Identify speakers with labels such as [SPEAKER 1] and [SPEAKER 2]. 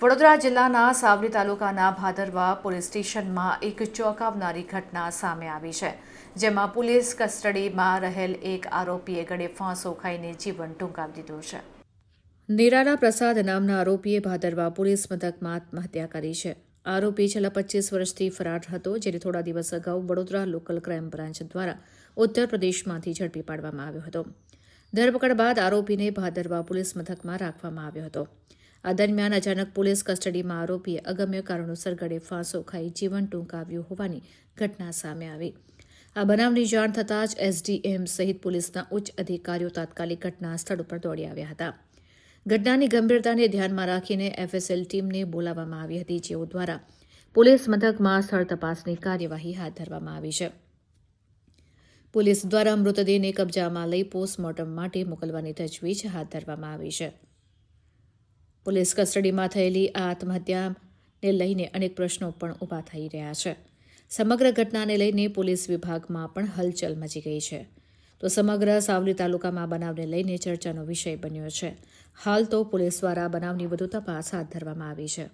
[SPEAKER 1] વડોદરા જિલ્લાના સાવલી તાલુકાના ભાદરવા પોલીસ સ્ટેશનમાં એક ચોંકાવનારી ઘટના સામે આવી છે, જેમાં પોલીસ કસ્ટડીમાં રહેલ એક આરોપીએ ગળે ફાંસો ખાઈને જીવન ટૂંકાવી દીધું છે. નિરાલા પ્રસાદ નામના આરોપીએ ભાદરવા પોલીસ મથકમાં આત્મહત્યા કરી છે. આરોપી છેલ્લા પચીસ વર્ષથી ફરાર હતો, જેને થોડા દિવસ અગાઉ વડોદરા લોકલ ક્રાઇમ બ્રાન્ચ દ્વારા ઉત્તર પ્રદેશમાંથી ઝડપી પાડવામાં આવ્યો હતો. ધરપકડ બાદ આરોપીને ભાદરવા પોલીસ મથકમાં રાખવામાં આવ્યો હતો. આ દરમિયાન અચાનક પોલીસ કસ્ટડીમાં આરોપીએ અગમ્ય કારણોસર ગળે ફાંસો ખાઈ જીવન ટૂંકાવ્યું હોવાની ઘટના સામે આવી. આ બનાવની જાણ થતાં જ એસડીએમ સહિત પોલીસના ઉચ્ચ અધિકારીઓ તાત્કાલિક ઘટના સ્થળ ઉપર દોડી આવ્યા હતા. ઘટનાની ગંભીરતાને ધ્યાનમાં રાખીને એફએસએલ ટીમને બોલાવવામાં આવી હતી, જેઓ દ્વારા પોલીસ મથકમાં સ્થળ તપાસની કાર્યવાહી હાથ ધરવામાં આવી છે. પોલીસ દ્વારા મૃતદેહને કબજામાં લઈ પોસ્ટમોર્ટમ માટે મોકલવાની તજવીજ હાથ ધરવામાં આવી છે. પોલીસ કસ્ટડીમાં થયેલી આ આત્મહત્યાને લઈને અનેક પ્રશ્નો પણ ઊભા થઈ રહ્યા છે. સમગ્ર ઘટનાને લઈને પોલીસ વિભાગમાં પણ હલચલ મચી ગઈ છે. તો સમગ્ર સાવલી તાલુકામાં બનાવને લઈને ચર્ચાનો વિષય બન્યો છે. હાલ તો પોલીસ દ્વારા બનાવની વધુ તપાસ હાથ ધરવામાં આવી છે.